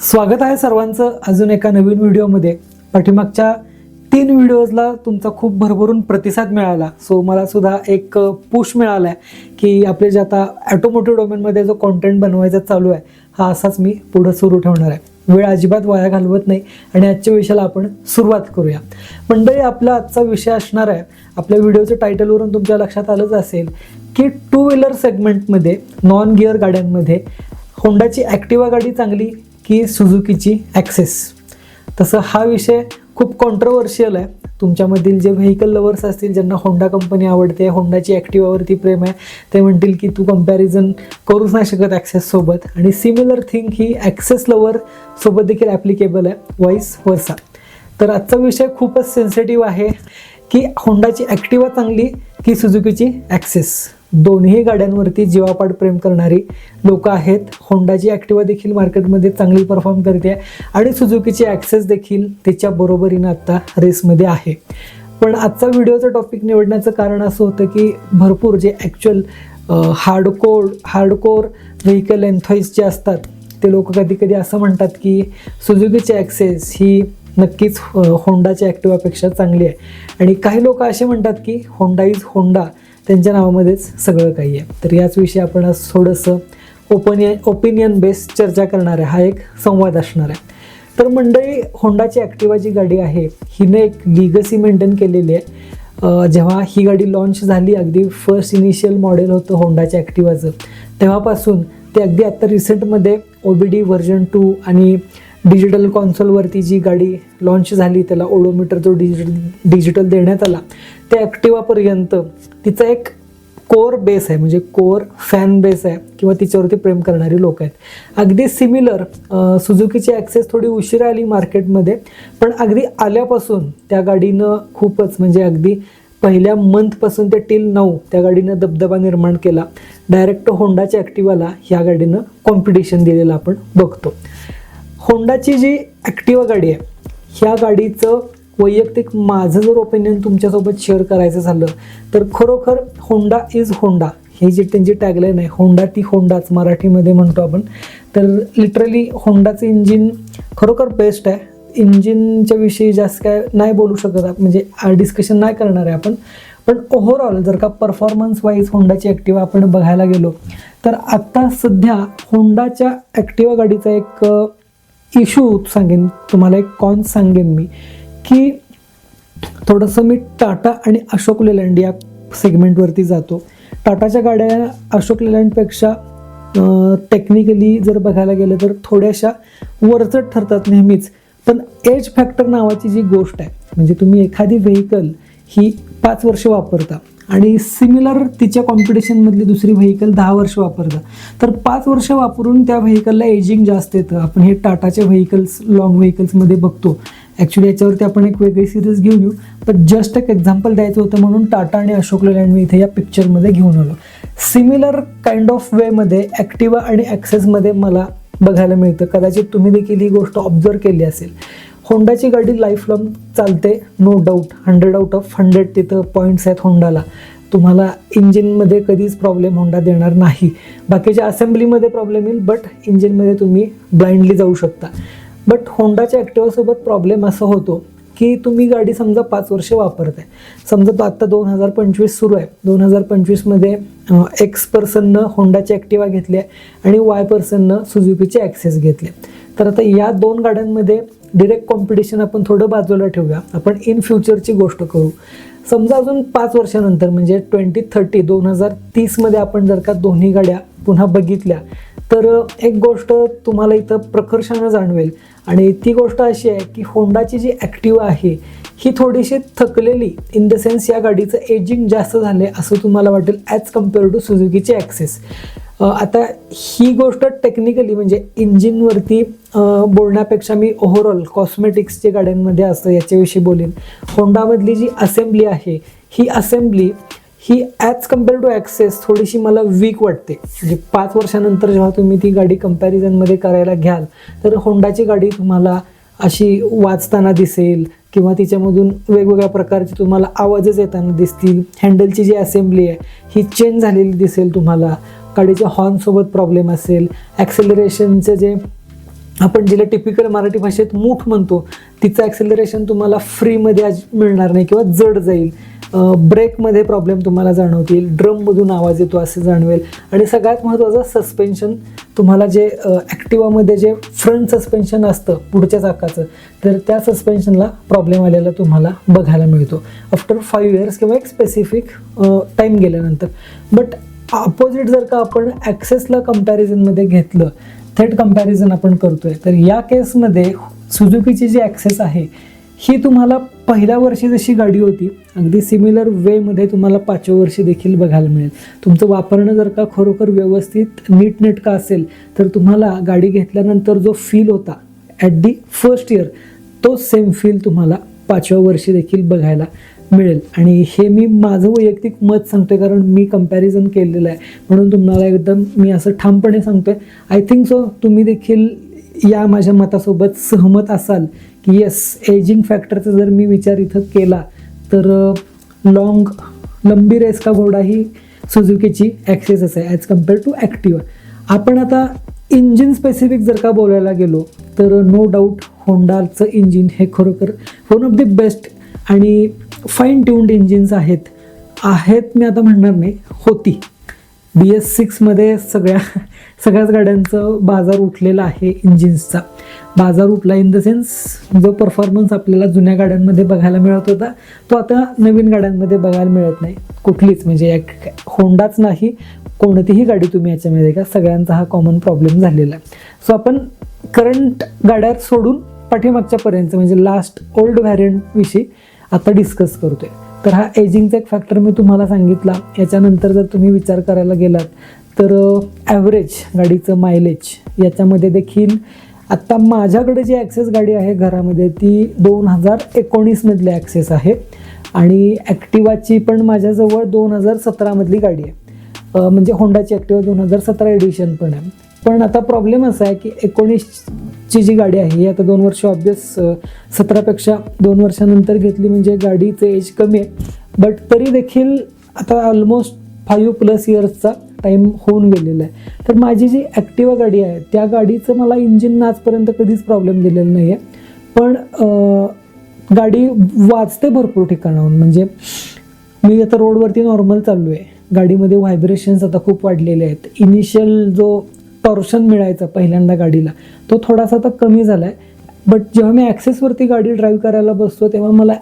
स्वागत आहे सर्वांचं अजून एका नवीन व्हिडिओमध्ये. पाठीमागच्या तीन व्हिडिओजला तुमचा खूप भरभरून प्रतिसाद मिळाला. सो मला सुद्धा एक पुश मिळाला आहे की आपले जे आता ॲटोमोटिव्ह डोमेनमध्ये जो कॉन्टेंट बनवायचा चालू आहे हा असाच मी पुढं सुरू ठेवणार आहे. वेळ अजिबात वाया घालवत नाही आणि आजच्या विषयाला आपण सुरुवात करूया. मंडळी आपला आजचा विषय असणार आहे आपल्या व्हिडिओच्या टायटलवरून तुमच्या लक्षात आलंच असेल की टू व्हीलर सेगमेंटमध्ये नॉन गिअर गाड्यांमध्ये होंडाची ॲक्टिवा गाडी चांगली की सुझुकीची ॲक्सेस तसं हा विषय खूप कॉन्ट्रोवर्शियल आहे. तुमच्यामधील जे व्हेकल लवर्स असतील ज्यांना होंडा कंपनी आवडते होंडाची ॲक्टिवावरती प्रेम आहे ते म्हणतील की तू कंपॅरिझन करूच नाही शकत ॲक्सेससोबत आणि सिमिलर थिंग ही ॲक्सेस लवर सोबत देखील ॲप्लिकेबल आहे वॉईस वर्सा तर आजचा विषय खूपच सेन्सिटिव्ह आहे की होंडाची ॲक्टिवा चांगली की सुझुकीची ॲक्सेस दोन्ही गाड्यांवरती जीवापाड प्रेम करणारी लोक आहेत. होंडाची ॲक्टिवा देखील मार्केटमध्ये चांगली परफॉर्म करते आणि सुझुकीची ॲक्सेस देखील तिच्या बरोबरीनं आत्ता रेसमध्ये आहे. पण आजचा व्हिडिओचं टॉपिक निवडण्याचं कारण असं होतं की भरपूर जे actual hardcore hardcore vehicle enthusiasts जे असतात ते लोक कधी कधी असं म्हणतात की सुझुकीची ॲक्सेस ही नक्कीच होंडाच्या ॲक्टिवापेक्षा चांगली आहे. आणि काही लोक असे म्हणतात की होंडा इज होंडा त्यांच्या नावामध्येच सगळं काही आहे. तर याच विषयी आपण आज थोडंसं ओपनिय ओपिनियन बेस्ड चर्चा करणार आहे. हा एक संवाद असणार आहे. तर मंडळी होंडाची ॲक्टिवा जी गाडी आहे हिने एक लिगसी मेंटेन केलेली आहे. जेव्हा ही गाडी लॉन्च झाली अगदी फर्स्ट इनिशियल मॉडेल होतं होंडाच्या ॲक्टिवाचं तेव्हापासून ते अगदी आत्ता रिसेंटमध्ये O B D version two आणि डिजिटल कॉन्सोलवरती जी गाडी लॉन्च झाली त्याला ओडोमीटर जो डिजिटल डिजिटल देण्यात आला त्या ॲक्टिवापर्यंत तिचा एक कोर बेस आहे म्हणजे कोर फॅन बेस आहे किंवा तिच्यावरती प्रेम करणारी लोक आहेत. अगदी सिमिलर सुझुकीची ॲक्सेस थोडी उशिरा आली मार्केटमध्ये पण अगदी आल्यापासून त्या गाडीनं खूपच म्हणजे अगदी पहिल्या मंथपासून ते टिल नऊ त्या गाडीनं दबदबा निर्माण केला. डायरेक्ट होंडाच्या ॲक्टिवाला ह्या गाडीनं कॉम्पिटिशन दिलेलं आपण बघतो. होंडाची जी ॲक्टिवा गाडी आहे ह्या गाडीचं वैयक्तिक माझं जर ओपिनियन तुमच्यासोबत शेअर करायचं झालं तर खरोखर होंडा इज होंडा ही जी त्यांची टॅगलाईन आहे होंडा ती होंडाच मराठीमध्ये म्हणतो आपण. तर लिटरली होंडाचं इंजिन खरोखर बेस्ट आहे. इंजिनच्या विषयी जास्त काय नाही बोलू शकत म्हणजे डिस्कशन नाही करणार आहे आपण. पण ओव्हरऑल जर का परफॉर्मन्स वाईज होंडाची ॲक्टिवा आपण बघायला गेलो तर आत्ता सध्या होंडाच्या ॲक्टिवा गाडीचा एक इशू सांगेन तुम्हाला एक कॉन सांगेन मी. की थोडंसं मी टाटा आणि अशोक लेलँड या सेगमेंटवरती जातो. टाटाच्या गाड्या अशोक लेलँडपेक्षा टेक्निकली जर बघायला गेलं तर थोड्याशा वरचढ ठरतात नेहमीच. पण एज फॅक्टर नावाची जी गोष्ट आहे म्हणजे तुम्ही एखादी व्हेकल ही पाच वर्ष वापरता आणि सिमिलर तिच्या कॉम्पिटिशनमधली दुसरी व्हेकल दहा वर्ष वापरता तर पाच वर्ष वापरून त्या व्हेकलला एजिंग जास्त येतं. आपण हे टाटाच्या व्हेकल्स लॉंग व्हेकल्समध्ये बघतो. ॲक्च्युली याच्यावरती आपण एक वेगळी सिरीज घेऊन येऊ. पण जस्ट एक एक्झाम्पल द्यायचं होतं म्हणून टाटा आणि अशोक लेलँड मी इथे या पिक्चरमध्ये घेऊन आलो. सिमिलर काइंड ऑफ वेमध्ये ॲक्टिवा आणि ॲक्सेसमध्ये मला बघायला मिळतं. कदाचित तुम्ही देखील ही गोष्ट ऑब्झर्व केली असेल. होंडाची गाडी लाईफ लॉंग चालते no doubt hundred out of hundred तिथं पॉईंट्स आहेत होंडाला तुम्हाला इंजिनमध्ये कधीच प्रॉब्लेम होंडा देणार नाही. बाकीच्या असेंब्लीमध्ये प्रॉब्लेम येईल बट इंजिनमध्ये तुम्ही ब्लाइंडली जाऊ शकता. बट होंडाच्या ॲक्टिवासोबत प्रॉब्लेम असा होतो की तुम्ही गाडी समजा पाच वर्ष वापरताय. समजा तो आत्ता दोन हजार पंचवीस सुरू आहे. दोन हजार पंचवीसमध्ये एक्स पर्सननं होंडाची ॲक्टिवा घेतली आहे आणि वाय पर्सननं सुझुकीचे ॲक्सेस घेतले तर आता या दोन गाड्यांमध्ये डिरेक्ट कॉम्पिटिशन आपण थोडं बाजूला ठेवूया. आपण इन फ्युचरची गोष्ट करू. समजा अजून पाच वर्षानंतर म्हणजे ट्वेंटी थर्टी दोन हजार तीसमध्ये आपण जर का दोन्ही गाड्या पुन्हा बघितल्या तर एक गोष्ट तुम्हाला इथं प्रकर्षानं जाणवेल. आणि ती गोष्ट अशी आहे की होंडाची जी ॲक्टिवा आहे ही थोडीशी थकलेली इन द सेन्स या गाडीचं एजिंग जास्त झाले असं तुम्हाला वाटेल ॲज कंपेअर टू सुझुकीची ॲक्सेस आता ही गोष्ट टेक्निकली म्हणजे इंजिनवरती बोलण्यापेक्षा मी ओव्हरऑल कॉस्मेटिक्सच्या गाड्यांमध्ये असतं याच्याविषयी बोलेन. होंडामधली जी असेंब्ली आहे ही असेंब्ली ही ॲज कंपेअर टू ॲक्सेस थोडीशी मला वीक वाटते. म्हणजे पाच वर्षानंतर जेव्हा तुम्ही ती गाडी कम्पॅरिझनमध्ये करायला घ्याल तर होंडाची गाडी तुम्हाला अशी वाचताना दिसेल किंवा तिच्यामधून वेगवेगळ्या प्रकारचे तुम्हाला आवाजच येताना दिसतील. हँडलची जी असेंब्ली आहे ही चेंज झालेली दिसेल तुम्हाला. गाडीच्या हॉर्नसोबत प्रॉब्लेम असेल. ॲक्सेलरेशनचं जे आपण जिला टिपिकल मराठी भाषेत मूठ म्हणतो तिचं ॲक्सेलरेशन तुम्हाला फ्रीमध्ये आज मिळणार नाही किंवा जड जाईल. ब्रेकमध्ये प्रॉब्लेम तुम्हाला जाणवतील ड्रममधून आवाज येतो असे जाणवेल. आणि सगळ्यात महत्त्वाचं सस्पेन्शन तुम्हाला जे ॲक्टिवामध्ये जे फ्रंट सस्पेन्शन असतं पुढच्या चाकाचं तर त्या सस्पेन्शनला प्रॉब्लेम आलेला तुम्हाला बघायला मिळतो. आफ्टर फाईव्ह इयर्स किंवा एक स्पेसिफिक टाईम गेल्यानंतर. बट अपोजिट जर का आपण ॲक्सेसला कम्पॅरिझनमध्ये घेतलं थेट कंपॅरिझन आपण करतोय तर या केसमध्ये सुझुकीची जी ॲक्सेस आहे ही तुम्हाला पहिल्या वर्षी जशी गाडी होती अगदी सिमिलर वेमध्ये तुम्हाला पाचव्या वर्षी देखील बघायला मिळेल. तुमचं वापरणं जर का खरोखर व्यवस्थित नीटनेटका असेल तर तुम्हाला गाडी घेतल्यानंतर जो फील होता ॲट दी फर्स्ट इयर तो सेम फील तुम्हाला पाचव्या वर्षी देखील बघायला मिळेल. आणि हे मी माझं वैयक्तिक मत सांगतोय कारण मी कंपॅरिझन केलेलं आहे. म्हणून तुम्हाला एकदम मी असं ठामपणे सांगतोय. आय थिंक सो तुम्ही देखील या माझ्या मतासोबत सहमत असाल की येस एजिंग फॅक्टरचा जर मी विचार इथं केला तर लॉंग लंबी रेस का घोडा ही सुझुकीची ॲक्सेसच आहे ॲज कंपेअर टू ॲक्टिवा आपण आता इंजिन स्पेसिफिक जर का बोलायला गेलो तर नो डाऊट होंडाचं इंजिन हे खरोखर वन ऑफ द बेस्ट आणि फाईन ट्यून्ड इंजिन्स आहेत. आहेत मी आता म्हणणार नाही होती. बी एस सिक्समध्ये सगळ्या सगळ्याच गाड्यांचं बाजार उठलेला आहे इंजिन्सचा बाजार उठला इन द सेन्स जो परफॉर्मन्स आपल्याला जुन्या गाड्यांमध्ये बघायला मिळत होता तो आता नवीन गाड्यांमध्ये बघायला मिळत नाही. कुठलीच म्हणजे एक होंडाच नाही कोणतीही गाडी तुम्ही याच्यामध्ये का सगळ्यांचा हा कॉमन प्रॉब्लेम झालेला आहे. सो आपण करंट गाड्या सोडून पाठीमागच्यापर्यंत म्हणजे लास्ट ओल्ड व्हॅरियंटविषयी आता डिस्कस करतोय. तर हा एजिंगचा एक फॅक्टर मी तुम्हाला सांगितला. याच्यानंतर जर तुम्ही विचार करायला गेलात तर ॲव्हरेज गाडीचं मायलेज याच्यामध्ये देखील आत्ता माझ्याकडे जी ॲक्सेस गाडी आहे घरामध्ये ती दोन हजार एकोणीसमधली ॲक्सेस आहे. आणि ॲक्टिवाची पण माझ्याजवळ दोन हजार सतरामधली गाडी आहे. म्हणजे होंडाची ॲक्टिवा दोन हजार सतरा एडिशन पण आहे. पण आता प्रॉब्लेम असा आहे की एकोणीसची जी गाडी आहे ही आता दोन वर्ष ऑब्वियस सतरापेक्षा दोन वर्षानंतर घेतली म्हणजे गाडीचं एज कमी आहे. बट तरी देखील आता ऑलमोस्ट फाईव्ह प्लस इयर्सचा टाईम होऊन गेलेला आहे. तर माझी जी ॲक्टिवा गाडी आहे त्या गाडीचं मला इंजिन आजपर्यंत कधीच प्रॉब्लेम दिलेला नाही आहे पण गाडी वाचते भरपूर ठिकाणाहून. म्हणजे मी आता रोडवरती नॉर्मल चाललो आहे गाडीमध्ये व्हायब्रेशन्स आता खूप वाढलेले आहेत. इनिशियल जो टॉर्शन मिळायचा पहिल्यांदा गाडीला. तो थोडासा आता कमी झाला आहे बट जेव्हा मी ॲक्सेसवरती गाडी ड्राईव्ह करायला बसतो तेव्हा मला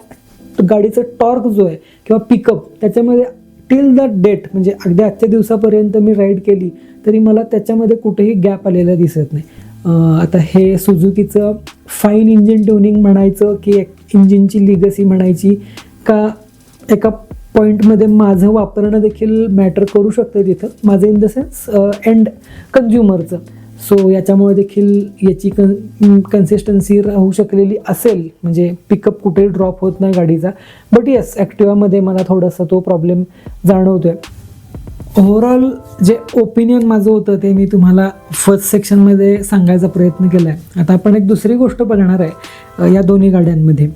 गाडीचं टॉर्क जो आहे किंवा पिकअप त्याच्यामध्ये टिल द डेट म्हणजे अगदी आजच्या दिवसापर्यंत मी राईड केली तरी मला त्याच्यामध्ये कुठेही गॅप आलेला दिसत नाही. आता हे सुझुकीचं फाईन इंजिन ट्युनिंग म्हणायचं की एक इंजिनची लिगसी म्हणायची का एका पॉईंटमध्ये माझं वापरणं देखील मॅटर करू शकतं तिथं. माझं इन द सेन्स एंड कन्झ्युमरचं सो याच्यामुळे देखील याची कन कन्सिस्टन्सी राहू शकलेली असेल. म्हणजे पिकअप कुठे ड्रॉप होत नाही गाडीचा. बट येस ॲक्टिवामध्ये मला थोडासा तो प्रॉब्लेम जाणवतो आहे ओव्हरऑल जे ओपिनियन माझं होतं ते मी तुम्हाला फर्स्ट सेक्शनमध्ये सांगायचा प्रयत्न केला आहे आता आपण एक दुसरी गोष्ट बघणार आहे या दोन्ही गाड्यांमध्ये.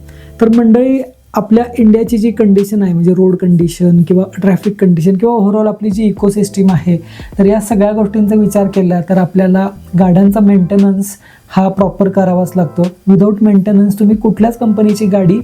तर मंडळी आपल्या इंडियाची जी कंडिशन आहे म्हणजे रोड कंडिशन किंवा ट्रॅफिक कंडिशन किंवा ओव्हरऑल आपली जी इकोसिस्टीम आहे तर या सगळ्या गोष्टींचा विचार केला तर आपल्याला गाड्यांचा मेंटेनन्स हा प्रॉपर करावाच लागतो. विदाऊट मेंटेनन्स तुम्ही कुठल्याच कंपनीची गाडी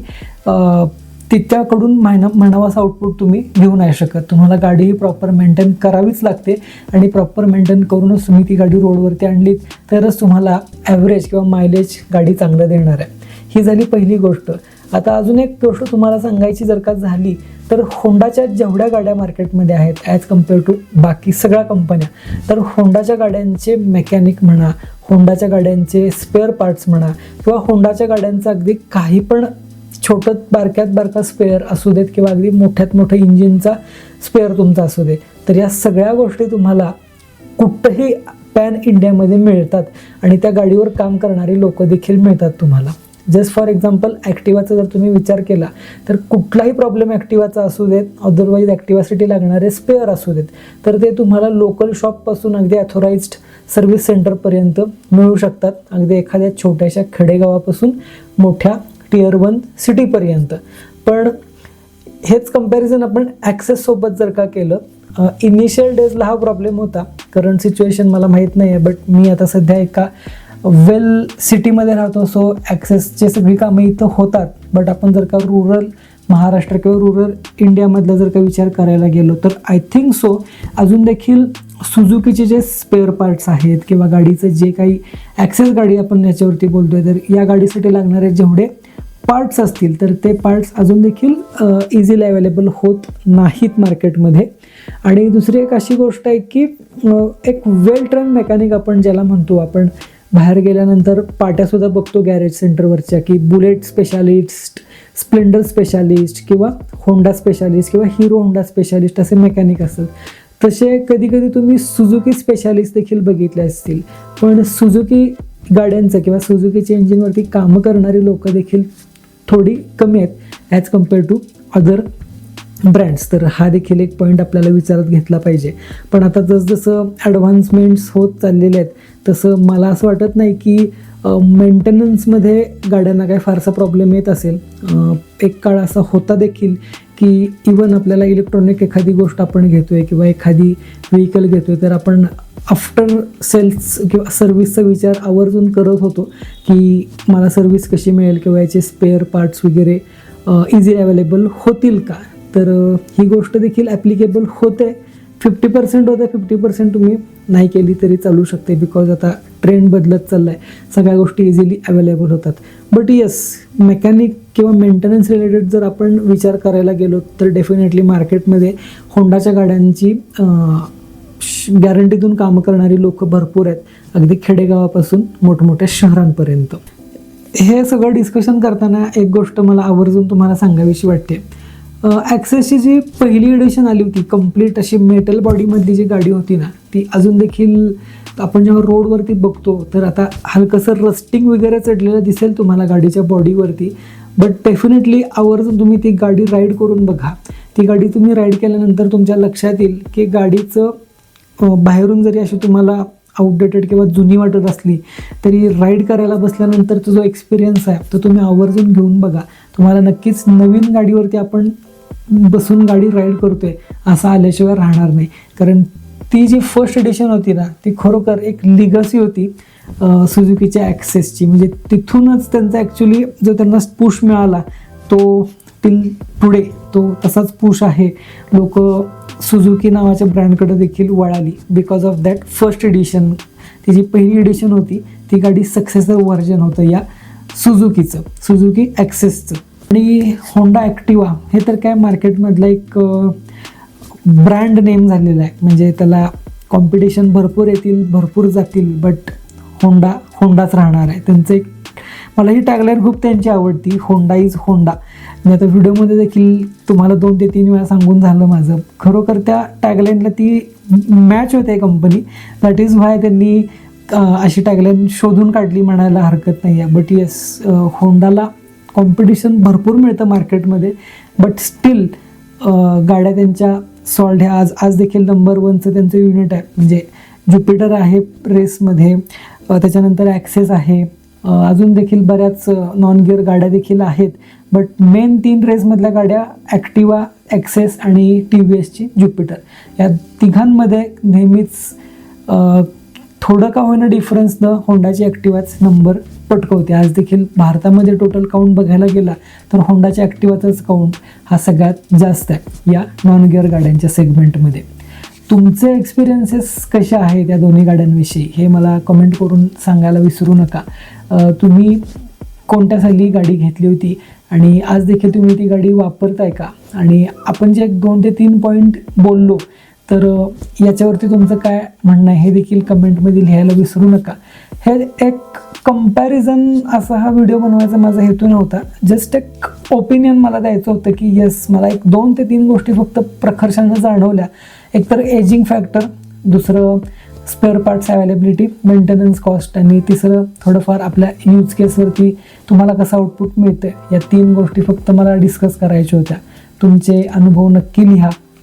अ, तिच्याकडून म्हणा म्हणावासा आउटपुट तुम्ही घेऊ नाही शकत. तुम्हाला गाडी ही प्रॉपर मेंटेन करावीच लागते आणि प्रॉपर मेंटेन करूनच तुम्ही ती गाडी रोडवरती आणली तरच तुम्हाला ॲव्हरेज किंवा मायलेज गाडी चांगलं देणार आहे. ही झाली पहिली गोष्ट. आता अजून एक गोष्ट तुम्हाला सांगायची जर का झाली तर होंडाच्या जेवढ्या गाड्या मार्केटमध्ये आहेत ॲज कंपेअर टू बाकी सगळ्या कंपन्या तर होंडाच्या गाड्यांचे मेकॅनिक म्हणा होंडाच्या गाड्यांचे स्पेअर पार्ट्स म्हणा किंवा होंडाच्या गाड्यांचं अगदी काही पण छोटं बारक्यात बारका स्पेअर असू देत किंवा अगदी मोठ्यात मोठं इंजिनचा स्पेअर तुमचा असू दे तर या सगळ्या गोष्टी तुम्हाला कुठंही पॅन इंडियामध्ये मिळतात आणि त्या गाडीवर काम करणारी लोक देखील मिळतात तुम्हाला. जस्ट फॉर एक्झाम्पल ॲक्टिवाचा जर तुम्ही विचार केला तर कुठलाही प्रॉब्लेम ॲक्टिवाचा असू देत अदरवाईज ॲक्टिवासाठी लागणारे स्पेअर असू देत तर ते तुम्हाला लोकल शॉपपासून अगदी ॲथोराईज्ड सर्व्हिस सेंटरपर्यंत मिळू शकतात. अगदी एखाद्या छोट्याशा खेडेगावापासून मोठ्या टिअर वन सिटीपर्यंत पण हेच कंपॅरिझन आपण ॲक्सेससोबत जर का केलं इनिशियल डेजला हा प्रॉब्लेम होता. करंट सिच्युएशन मला माहीत नाही आहे बट मी आता सध्या एका वेल सिटीमध्ये राहतो सो ॲक्सेसचे सगळी कामं इथं होतात. बट आपण जर का रुरल महाराष्ट्र किंवा रुरल इंडियामधला जर का विचार करायला गेलो तर आय थिंक सो अजून देखील सुझुकीचे जे स्पेअर पार्ट्स आहेत किंवा गाडीचं जे काही ॲक्सेस गाडी आपण याच्यावरती बोलतोय तर या गाडीसाठी लागणारे जेवढे पार्ट्स असतील तर ते पार्ट्स अजून देखील इझिली अवेलेबल होत नाहीत मार्केटमध्ये आणि दुसरी एक अशी गोष्ट आहे की एक वेल ट्रेन मेकॅनिक आपण ज्याला म्हणतो आपण बाहेर गेल्यानंतर पाट्यासुद्धा बघतो गॅरेज सेंटरवरच्या की बुलेट स्पेशालिस्ट स्प्लेंडर स्पेशालिस्ट किंवा होंडा स्पेशालिस्ट किंवा हिरो होंडा स्पेशालिस्ट असे मेकॅनिक असतात. तसे कधी कधी तुम्ही सुझुकी स्पेशालिस्ट देखील बघितले असतील. पण सुझुकी गाड्यांचं किंवा सुझुकीच्या इंजिनवरती कामं करणारी लोकं देखील थोडी कमी आहेत as compare to other brands तर हा देखील एक पॉईंट आपल्याला विचारात घेतला पाहिजे. पण आता जसजसं ॲडव्हान्समेंट्स होत चाललेले आहेत तसं मला असं वाटत नाही की मेंटेनन्समध्ये गाड्यांना काही फारसा प्रॉब्लेम येत असेल. एक काळ असा होता देखील की इवन आपल्याला इलेक्ट्रॉनिक एखादी गोष्ट आपण घेतो आहे किंवा एखादी व्हेकल आहे तर आपण आफ्टर सेल्स किंवा सर्व्हिसचा विचार आवर्जून करत होतो की मला सर्व्हिस कशी मिळेल किंवा याचे स्पेअर पार्ट्स वगैरे इझी अवेलेबल होतील का? तर ही गोष्ट देखील ॲप्लिकेबल होते. फिफ्टी पर्सेंट होते फिफ्टी पर्सेंट तुम्ही नाही केली तरी चालू शकते बिकॉज आता ट्रेंड बदलत चालला आहे सगळ्या गोष्टी इझिली अवेलेबल होतात. बट येस मेकॅनिक किंवा मेंटेनन्स रिलेटेड जर आपण विचार करायला गेलो तर डेफिनेटली मार्केटमध्ये होंडाच्या गाड्यांची गॅरंटीतून कामं करणारी लोक भरपूर आहेत. अगदी खेडेगावापासून मोठमोठ्या शहरांपर्यंत. हे सगळं डिस्कशन करताना एक गोष्ट मला आवर्जून तुम्हाला सांगावीशी वाटते. ॲक्सेसची जी पहिली एडिशन आली होती कंप्लीट अशी मेटल बॉडीमधली जी गाडी होती ना ती अजून देखील आपण जेव्हा रोडवरती बघतो तर आता हलकंसं रस्टिंग वगैरे चढलेलं दिसेल तुम्हाला गाडीच्या बॉडीवरती बट डेफिनेटली आवर्जून तुम्ही ती गाडी राईड करून बघा. ती गाडी तुम्ही राईड केल्यानंतर तुमच्या लक्षात येईल की गाडीचं बाहेरून जरी अशी तुम्हाला आउटडेटेड किंवा जुनी वाटत असली तरी राईड करायला बसल्यानंतर जो एक्सपिरियन्स आहे तो तुम्ही आवर्जून घेऊन बघा. तुम्हाला नक्कीच नवीन गाडीवरती आपण बसून गाडी राईड करतोय असं आल्याशिवाय राहणार नाही. कारण ती जी फर्स्ट एडिशन होती ना ती खरोखर एक लिगसी होती सुजुकीच्या सुझुकीच्या ॲक्सेसची म्हणजे तिथूनच त्यांचा ॲक्च्युली जो त्यांना पुश मिळाला तो टिल टुडे तो तसाच पुश आहे. लोक सुझुकी नावाच्या ब्रँडकडे देखील वळाली. Because of that first edition ती जी पहिली एडिशन होती ती गाडी सक्सेसर व्हर्जन होतं या सुझुकीचं सुझुकी ॲक्सेसचं आणि होंडा ॲक्टिवा हे तर काय मार्केटमधलं एक ब्रँड नेम झालेला आहे. म्हणजे त्याला कॉम्पिटिशन भरपूर येतील भरपूर जातील बट होंडा होंडाच राहणार आहे. त्यांचं एक मला ही टॅगलाईन खूप त्यांची आवडती होंडा इज होंडा मी आता व्हिडिओमध्ये देखील तुम्हाला दोन ते तीन वेळा सांगून झालं माझं. खरोखर त्या टॅगलाईनला ती मॅच होते कंपनी दॅट इज व्हाय त्यांनी अशी टॅगलाईन शोधून काढली म्हणायला हरकत नाही आहे. बट येस होंडाला कॉम्पिटिशन भरपूर मिळतं मार्केटमध्ये बट स्टील गाड्या त्यांच्या सॉल्ड ह्या आज आज देखील नंबर वनचं त्यांचं युनिट आहे. म्हणजे ज्युपिटर आहे रेसमध्ये त्याच्यानंतर ॲक्सेस आहे. अजून देखील बऱ्याच नॉन गिअर गाड्या देखील आहेत. बट मेन तीन रेसमधल्या गाड्या ॲक्टिवा ॲक्सेस आणि टी व्ही एसची ज्युपिटर या तिघांमध्ये नेहमीच थोडं का होईना डिफरन्स न होंडाची ॲक्टिवाच नंबर पटकवते. आज देखील भारतामध्ये टोटल काउंट बघायला गेला तर होंडाच्या ॲक्टिवाचाच काउंट हा सगळ्यात जास्त आहे या नॉन गिअर गाड्यांच्या सेगमेंटमध्ये तुमचे एक्सपिरियन्सेस कसे आहेत या दोन्ही गाड्यांविषयी हे मला कमेंट करून सांगायला विसरू नका. तुम्ही कोणत्या साली गाडी घेतली होती आणि आज देखील तुम्ही ती गाडी वापरताय का? आणि आपण जे एक दोन ते तीन पॉईंट बोललो तर याच्यावरती तुमचं काय म्हणणं आहे हे देखील कमेंटमध्ये लिहायला विसरू नका. हे एक कंपॅरिझन असा हा व्हिडिओ बनवायचा माझा हेतू नव्हता. जस्ट एक ओपिनियन मला द्यायचं होतं की येस मला एक दोन ते तीन गोष्टी फक्त प्रखर्षानं जाणवल्या. एकतर एजिंग फॅक्टर दुसरं spare parts availability maintenance cost आणि तिसरं थोडंफार आपल्या यूज केसवरती तुम्हाला कसं आउटपुट मिळतं या तीन गोष्टी फक्त मला डिस्कस करायच्या होत्या. तुमचे अनुभव नक्की लिहा.